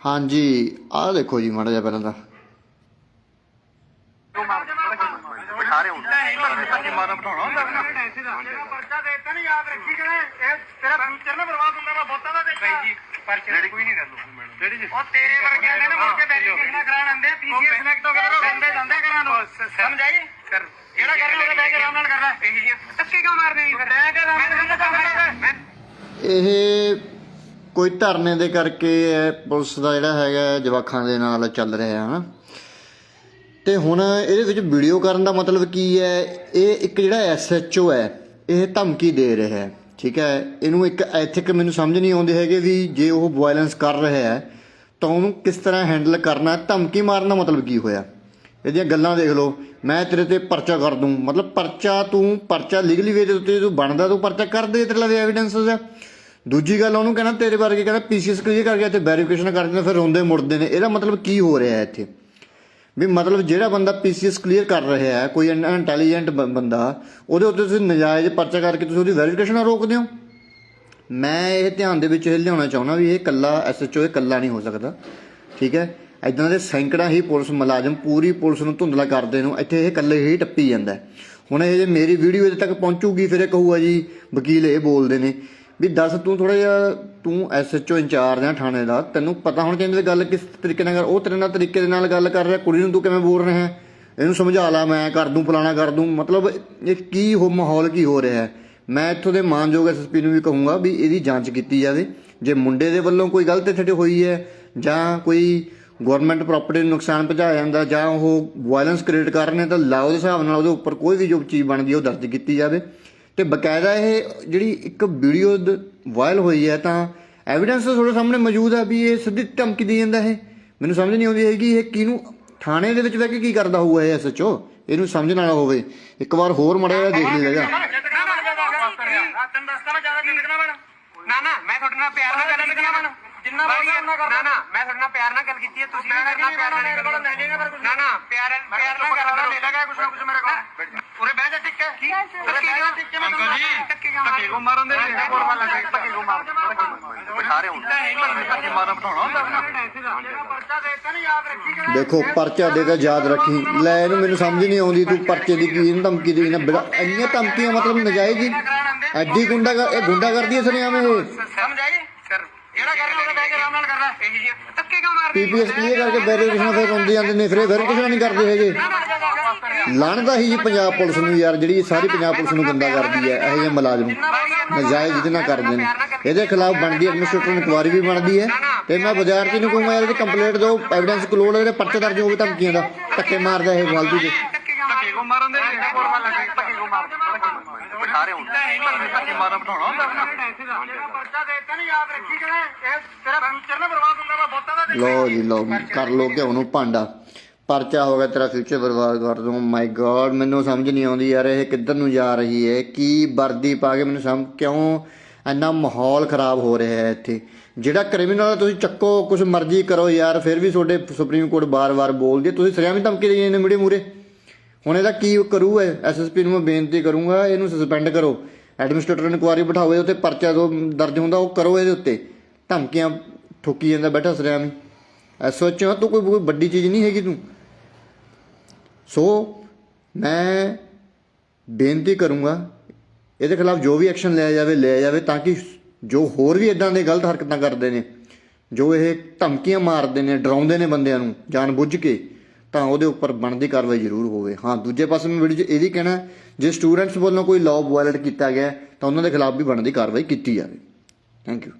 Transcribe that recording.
ਹਾਂਜੀ ਆਹ ਦੇਖੋ ਜੀ ਮਾੜਾ ਜਿਹਾ ਪਹਿਲਾਂ ਤਾਂ। ਬਿਠਾ ਰਹੇ ਹੋ ਨਹੀਂ ਧੱਕੇ ਮਾਰਨਾ ਬਿਠਾਉਣਾ ਹੁੰਦਾ ਜਿਹੜਾ ਪਰਚਾ ਦੇ ਦਿੱਤਾ ਨਾ ਯਾਦ ਰੱਖੀ ਕਿ ਇਹ ਤੇਰਾ ਫਿਊਚਰ ਨਾ ਬਰਬਾਦ ਹੁੰਦਾ ਮੈਂ ਬਹੁਤਾ ਦਾ ਦੇਖਿਆ ਜੀ ਪਰਚੇ ਕੋਈ ਨਹੀਂ ਗੱਲ ਡੈਡੀ ਜੀ ਉਹ ਤੇਰੇ ਵਰਗਿਆਂ ਨੇ ਨਾ ਮੁੜ ਕੇ ਵੈਰੀਫਿਕੇਸ਼ਨ ਕਰਾਉਣ ਆਉਂਦੇ ਪੀਸੀਐਸ ਸਿਲੈਕਟ ਹੋ ਕੇ ਉਹ ਬੰਦੇ ਜਾਂਦੇ ਕਰਾਂ ਨੂੰ ਸਮਝ ਆਈ ਸਰ ਜਿਹੜਾ ਕਰਨਾ ਉਹਦਾ ਬਹਿ ਕੇ ਆਰਾਮ ਨਾਲ ਕਰ ਲੈ ਟੱਕੇ ਕਿਉਂ ਮਾਰਦੇ ਨਹੀਂ ਫਿਰ ਕੰਮ ਕਰ ਇਹ ਕੋਈ ਧਰਨੇ ਦੇ ਕਰਕੇ ਪੁਲਿਸ ਦਾ ਜਿਹੜਾ ਹੈਗਾ ਜਵਾਖਾਂ ਦੇ ਨਾਲ ਚੱਲ ਰਿਹਾ ਹੈ ਨਾ। ਤੇ ਹੁਣ ਇਹਦੇ ਵਿੱਚ ਵੀਡੀਓ ਕਰਨ ਦਾ ਮਤਲਬ ਕੀ ਹੈ, ਇਹ ਇੱਕ ਜਿਹੜਾ ਐਸਐਚਓ ਹੈ, ਇਹ ਧਮਕੀ ਦੇ ਰਿਹਾ ਹੈ, ਠੀਕ ਹੈ। ਇਹਨੂੰ ਇੱਕ ਐਥਿਕ ਮੈਨੂੰ ਸਮਝ ਨਹੀਂ ਆਉਂਦੀ ਹੈਗੇ ਵੀ ਜੇ ਉਹ ਵਾਇਲੈਂਸ ਕਰ ਰਿਹਾ ਹੈ, ਤਾਂ ਉਹਨੂੰ ਕਿਸ ਤਰ੍ਹਾਂ ਹੈਂਡਲ ਕਰਨਾ ਧਮਕੀ ਮਾਰਨ ਦਾ ਮਤਲਬ ਕੀ ਹੋਇਆ? ਇਹਦੀਆਂ ਗੱਲਾਂ ਦੇਖ ਲਓ, ਮੈਂ ਤੇਰੇ ਤੇ ਪਰਚਾ ਕਰ ਦੂੰ, ਮਤਲਬ ਪਰਚਾ ਤੂੰ ਪਰਚਾ ਲੀਗਲੀ ਵੇ ਦੇ ਉੱਤੇ ਤੂੰ ਬਣਦਾ, ਤੂੰ ਪਰਚਾ ਕਰ ਦੇ ਤੇਰੇ ਲਵੇ ਐਵੀਡੈਂਸਸ ਹੈ ਦੂਜੀ ਗੱਲ ਉਹਨੂੰ ਕਹਿੰਦਾ ਤੇਰੇ ਬਾਰੇ ਕਹਿੰਦਾ ਪੀਸੀਐਸ ਕਲੀਅਰ ਕਰਕੇ ਇੱਥੇ ਵੈਰੀਫਿਕੇਸ਼ਨ ਕਰਦੇ ਨੇ ਫਿਰ ਰੋਂਦੇ ਮੁੜਦੇ ਨੇ। ਇਹਦਾ ਮਤਲਬ ਕੀ ਹੋ ਰਿਹਾ ਹੈ ਇੱਥੇ? ਵੀ ਮਤਲਬ ਜਿਹੜਾ ਬੰਦਾ ਪੀਸੀਐਸ ਕਲੀਅਰ ਕਰ ਰਿਹਾ ਹੈ, ਕੋਈ ਇੰਟੈਲੀਜੈਂਟ ਬੰਦਾ, ਉਹਦੇ ਉੱਤੇ ਤੁਸੀਂ ਨਜਾਇਜ਼ ਪਰਚਾ ਕਰਕੇ ਤੁਸੀਂ ਉਹਦੀ ਵੈਰੀਫਿਕੇਸ਼ਨ ਰੋਕਦੇ ਹੋ? ਮੈਂ ਇਹ ਧਿਆਨ ਦੇ ਵਿੱਚ ਇਹ ਲਿਆਉਣਾ ਚਾਹੁੰਦਾ ਵੀ ਇਹ ਕੱਲਾ ਐਸਐਚਓ ਇਹ ਕੱਲਾ ਨਹੀਂ ਹੋ ਸਕਦਾ। ਠੀਕ ਹੈ? ਇਦਾਂ ਦੇ ਸੈਂਕੜਾ ਹੀ ਪੁਲਿਸ ਮੁਲਾਜ਼ਮ ਪੂਰੀ ਪੁਲਿਸ ਨੂੰ ਧੁੰਦਲਾ ਕਰਦੇ ਨੂੰ, ਇੱਥੇ ਇਹ ਇਕੱਲੇ ਹੀ ਟੱਪੀ ਜਾਂਦਾ ਹੁਣ ਇਹ ਜੇ ਮੇਰੀ ਵੀਡੀਓ ਇਹਦੇ ਤੱਕ ਪਹੁੰਚੂਗੀ, ਫਿਰ ਇਹ ਕਹੂਗਾ ਜੀ, ਵਕੀਲ ਇਹ ਬੋਲਦੇ ਨੇ। ਵੀ ਦੱਸ ਤੂੰ ਥੋੜਾ ਜਿਹਾ, ਤੂੰ ਐਸਐਚਓ ਇੰਚਾਰਜ ਆ ਥਾਣੇ ਦਾ, ਤੈਨੂੰ ਪਤਾ ਹੋਣਾ ਚਾਹੀਦਾ ਵੀ ਗੱਲ ਕਿਸ ਤਰੀਕੇ ਨਾਲ ਕਰ, ਉਹ ਤੇਰੇ ਨਾਲ ਤਰੀਕੇ ਦੇ ਨਾਲ ਗੱਲ ਕਰ ਰਿਹਾ, ਕੁੜੀ ਨੂੰ ਤੂੰ ਕਿਵੇਂ ਬੋਲ ਰਿਹਾ ਹੈ? ਇਹਨੂੰ ਸਮਝਾ ਲਾ ਮੈਂ, ਕਰ ਦੂੰ, ਫਲਾਣਾ ਕਰ ਦੂੰ, ਮਤਲਬ ਇਹ ਕੀ ਹੋ, ਮਾਹੌਲ ਕੀ ਹੋ ਰਿਹਾ ਹੈ? ਮੈਂ ਇੱਥੋਂ ਦੇ ਮਾਨਯੋਗ ਐਸਐਸਪੀ ਨੂੰ ਵੀ ਕਹੂੰਗਾ ਵੀ ਇਹਦੀ ਜਾਂਚ ਕੀਤੀ ਜਾਵੇ, ਜੇ ਮੁੰਡੇ ਦੇ ਵੱਲੋਂ ਕੋਈ ਗਲਤ ਇੱਥੇ ਹੋਈ ਹੈ, ਜਾਂ ਕੋਈ ਗਵਰਨਮੈਂਟ ਪ੍ਰਾਪਰਟੀ ਨੂੰ ਨੁਕਸਾਨ ਪਹੁੰਚਾਇਆ ਜਾਂਦਾ, ਜਾਂ ਉਹ ਵਾਇਲੈਂਸ ਕ੍ਰੀਏਟ ਕਰ ਰਹੇ ਨੇ, ਤਾਂ ਲਾਓ ਦੇ ਹਿਸਾਬ ਨਾਲ ਉਹਦੇ ਉੱਪਰ ਕੋਈ ਵੀ ਜੋ ਚੀਜ਼ ਬਣਦੀ ਉਹ ਦਰਜ ਕੀਤੀ ਜਾਵੇ। ਤੇ ਬਕਾਇਦਾ ਇਹ ਜਿਹੜੀ ਇੱਕ ਵੀਡੀਓ ਵਾਇਰਲ ਹੋਈ ਹੈ ਤਾਂ ਐਵੀਡੈਂਸ ਤੁਹਾਡੇ ਸਾਹਮਣੇ ਮੌਜੂਦ ਹੈ ਵੀ ਇਹ ਸਿੱਧੀ ਧਮਕੀ ਦੇ ਜਾਂਦਾ ਹੈ ਮੈਨੂੰ ਸਮਝ ਨਹੀਂ ਆਉਂਦੀ ਹੈਗੀ ਇਹ ਕਿਹਨੂੰ ਥਾਣੇ ਦੇ ਵਿੱਚ ਬਹਿ ਕੇ ਕੀ ਕਰਦਾ ਹੋਊਗਾ ਇਹ ਐਸਐਚਓ ਇਹਨੂੰ ਸਮਝਣ ਵਾਲਾ ਹੋਵੇ। ਇੱਕ ਵਾਰ ਹੋਰ ਮੜਿਆ ਦੇਖ ਲਈ ਜਾ। ਤੈਨੂੰ ਦੱਸਦਾ ਮੈਂ ਜ਼ਿਆਦਾ ਜ਼ਿੰਦਗੀ ਨਾ ਨਾ ਨਾ ਮੈਂ ਤੁਹਾਡੇ ਨਾਲ ਪਿਆਰ ਨਾਲ ਗੱਲ ਕੀਤੀ ਬਣ ਜਿੰਨਾ ਬੋਲਦਾ ਉਹਨਾਂ ਕਰ ਨਾ ਨਾ ਮੈਂ ਤੁਹਾਡੇ ਨਾਲ ਪਿਆਰ ਨਾਲ ਗੱਲ ਕੀਤੀ ਹੈ। ਤੁਸੀਂ ਵੀ ਕਰਨਾ ਪਿਆਰ ਨਾਲ ਮੇਰੇ ਕੋਲ ਲੈ ਜਾਏਗਾ ਪਰ ਕੁਝ ਨਾ ਨਾ ਪਿਆਰ ਪਿਆਰ ਨਾਲ ਗੱਲ ਕਰੋ ਲੈ ਲਗਾ ਕੁਝ ਨਾ ਕੁਝ ਮੇਰੇ ਕੋਲ। ਉਰੇ ਬਹਿ ਜਾ ਟਿੱਕੇ। ਅੰਕਲ ਜੀ ਧੱਕੇ ਕੋ ਮਾਰਨ ਦੇ ਧੱਕੇ ਕੋ ਮਾਰ ਬਿਠਾ ਰਹੇ ਧੱਕੇ ਮਾਰਨਾ ਬਿਠਾਉਣਾ ਹੁੰਦਾ ਨਾ ਦੇਖੋ ਪਰਚਾ ਦੇ ਕੇ ਯਾਦ ਰੱਖੀ। ਲੈ ਇਹਨੂੰ ਮੈਨੂੰ ਸਮਝ ਨਹੀਂ ਆਉਂਦੀ ਤੂੰ ਪਰਚੇ ਦੀ ਕੀ ਇਹਨੂੰ ਧਮਕੀ ਦੇਈ ਨਾ। ਬੜਾ ਇੰਨੀਆਂ ਧਮਕੀਆਂ ਮਤਲਬ ਨਜਾਇਜ਼ ਹੀ। ਐਡੀ ਗੁੰਡਾ ਇਹ ਗੁੰਡਾ ਕਰਦੀ ਐ ਸਨੇ ਆਵੇਂ ਇਹ। ਸਮਝ ਆਈ? ਸਰ ਜਿਹੜਾ ਕਰਨਾ ਉਹਦਾ ਬਹਿ ਕੇ ਆਰਾਮ ਨਾਲ ਕਰ ਲੈ ਟੱਕੇ ਕਿਉਂ ਮਾਰਦੇ ਪੀਪੀਐਸ ਕਲੀਅਰ ਕਰਕੇ ਵੈਰੀਫਿਕੇਸ਼ਨ ਫਿਰ ਹੁੰਦੀ ਜਾਂਦੇ ਨੇ ਫਿਰ ਵੈਰੀਫਿਕੇਸ਼ਨ ਨਹੀਂ ਕਰਦੇ ਹੈਗੇ। ਲਾਣਦਾ ਹੀ ਪੰਜਾਬ ਪੁਲਿਸ ਨੂੰ ਯਾਰ ਜਿਹੜੀ ਸਾਰੀ ਪੰਜਾਬ ਪੁਲਿਸ ਨੂੰ ਗੰਦਾ ਕਰਦੀ ਹੈ ਇਹ ਜਿਹੇ ਮੁਲਾਜ਼ਮ ਨਜਾਇਜ਼ ਜਿਹਦੇ ਨਾਲ ਕਰਦੇ ਨੇ ਇਹਦੇ ਖਿਲਾਫ ਬਣਦੀ ਐਡਮਿਨਿਸਟ੍ਰੇਟਰ ਇਨਕੁਆਰੀ ਵੀ ਬਣਦੀ ਹੈ ਤੇ ਮੈਂ ਬਾਜ਼ਾਰ ਚ ਨੂੰ ਕਹੂੰਗਾ ਇਹਦੀ ਕੰਪਲੇਂਟ ਦਿਓ ਐਵੀਡੈਂਸ ਕਲੋਡ ਇਹਦੇ ਪਰਚੇ ਦਰਜ ਹੋਵੇ ਧਮਕੀਆਂ ਦਾ ਧੱਕੇ ਮਾਰਦਾ ਇਹ ਫਾਲਤੂ ਦੇ ਧੱਕੇ ਕੋ ਮਾਰਨ ਦੇ ਧੱਕੇ ਕੋ ਮਾਰ ਬਿਠਾ ਰਹੇ ਹੋ ਧੱਕੇ ਮਾਰਨਾ ਬਿਠਾਉਣਾ ਹੁੰਦਾ ਜਿਹੜਾ ਪਰਚਾ ਦੇ ਨਾ ਯਾਦ ਰੱਖੀ ਕਿ ਇਹ ਤੇਰਾ ਫਿਊਚਰ ਨਾ ਬਰਬਾਦ ਹੁੰਦਾ ਮੈਂ ਬਹੁਤਾ ਦਾ ਲੋ ਜੀ ਲੋ ਕਰ ਲੋ ਕਿ ਉਹਨੂੰ ਭਾਂਡਾ ਪਰਚਾ ਹੋ ਗਿਆ ਤੇਰਾ ਫਿਊਚਰ ਬਰਬਾਦ ਕਰ ਦੂੰ ਮਾਈ ਗॉड ਮੈਨੂੰ ਸਮਝ ਨਹੀਂ ਆਉਂਦੀ ਯਾਰ, ਇਹ ਕਿੱਧਰ ਨੂੰ ਜਾ ਰਹੀ ਹੈ? ਕੀ ਵਰਦੀ ਪਾ ਕੇ ਮੈਨੂੰ ਸਮਝ, ਕਿਉਂ ਇੰਨਾ ਮਾਹੌਲ ਖਰਾਬ ਹੋ ਰਿਹਾ ਹੈ ਇੱਥੇ? ਜਿਹੜਾ ਕ੍ਰਿਮੀਨਲ ਤੁਸੀਂ ਚੱਕੋ ਕੁਝ ਮਰਜ਼ੀ ਕਰੋ ਯਾਰ, ਫਿਰ ਵੀ ਤੁਹਾਡੇ ਸੁਪਰੀਮ ਕੋਰਟ ਬਾਰ-ਬਾਰ ਬੋਲਦੀ ਹੈ। ਤੁਸੀਂ ਸਰਿਆਂ ਵੀ ਧਮਕੀ ਦੇਈ ਜਾਂਦੇ ਮੀਡੀਆ ਮੂਰੇ ਹੁਣ ਇਹਦਾ ਕੀ ਕਰੂ ਹੈ? ਐਸਐਸਪੀ ਨੂੰ ਮੈਂ ਬੇਨਤੀ ਕਰੂੰਗਾ, ਇਹਨੂੰ ਸਸਪੈਂਡ ਕਰੋ। ਐਡਮਿਨਿਸਟ੍ਰੇਟਰ ਇਨਕੁਆਰੀ ਬਿਠਾਓ, ਇਹਦੇ ਉੱਤੇ ਪਰਚਾ ਜੋ ਦਰਜ ਹੁੰਦਾ, ਉਹ ਕਰੋ ਇਹਦੇ ਉੱਤੇ। ਧਮਕੀਆਂ ਠੋਕੀ ਜਾਂਦਾ ਬੈਠਾ ਸਰਿਆਂ ਵੀ ਐਸਓਚ ਤੂੰ ਕੋਈ ਵੱਡੀ ਚੀਜ਼ ਨਹੀਂ ਹੈਗੀ ਤੂੰ। ਸੋ ਮੈਂ ਬੇਨਤੀ ਕਰੂੰਗਾ, ਇਹਦੇ ਖਿਲਾਫ ਜੋ ਵੀ ਐਕਸ਼ਨ ਲਿਆ ਜਾਵੇ ਲਿਆ ਜਾਵੇ ਤਾਂ ਕਿ ਜੋ ਹੋਰ ਵੀ ਇਦਾਂ ਦੇ ਗਲਤ ਹਰਕਤਾਂ ਕਰਦੇ ਨੇ, ਜੋ ਇਹ ਧਮਕੀਆਂ ਮਾਰਦੇ ਨੇ, ਡਰਾਉਂਦੇ ਨੇ ਬੰਦਿਆਂ ਨੂੰ ਜਾਣ ਬੁੱਝ ਕੇ, ਤਾਂ ਉਹਦੇ ਉੱਪਰ ਬਣਦੀ ਕਾਰਵਾਈ ਜ਼ਰੂਰ ਹੋਵੇ। ਹਾਂ, ਦੂਜੇ ਪਾਸੇ ਮੈਂ ਵੀਡੀਓ 'ਚ ਇਹ ਵੀ ਕਹਿਣਾ, ਜੇ ਸਟੂਡੈਂਟਸ ਵੱਲੋਂ ਕੋਈ ਲਾਅ ਵਾਇਲੇਟ ਕੀਤਾ ਗਿਆ, ਤਾਂ ਉਹਨਾਂ ਦੇ ਖਿਲਾਫ ਵੀ ਬਣਦੀ ਕਾਰਵਾਈ ਕੀਤੀ ਜਾਵੇ। Thank you